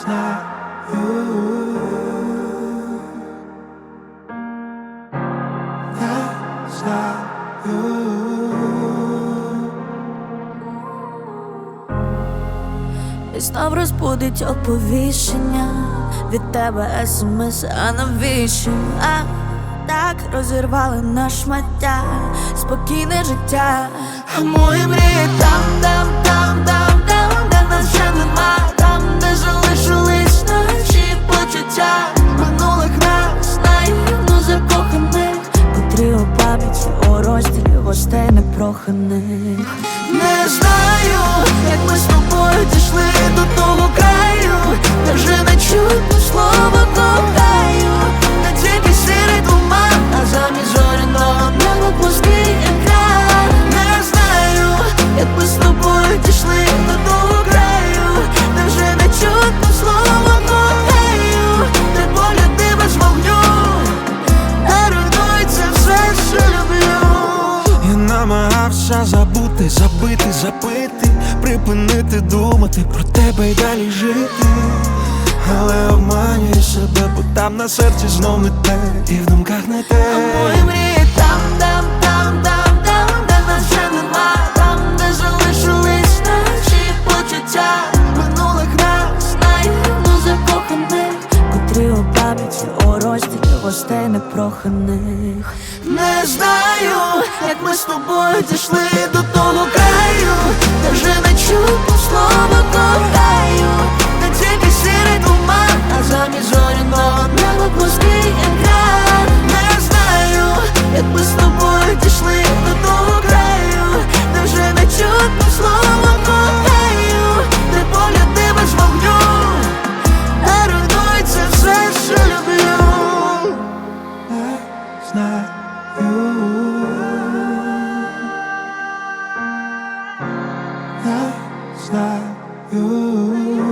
І знов розбудить оповіщення від тебе смс, а навіщо? А так розірвали на шмаття спокійне життя. А мої мрії непроханих. Не знаю, як ми з тобою дійшли до того намагався забути, забити, запити, припинити думати про тебе й далі жити. Але обманюю себе, бо там на серці знов не те, і в думках не те. Гостей непроханих. Не знаю, як ми з тобою дійшли до того краю, де вже не чутно слова кохаю, знаю.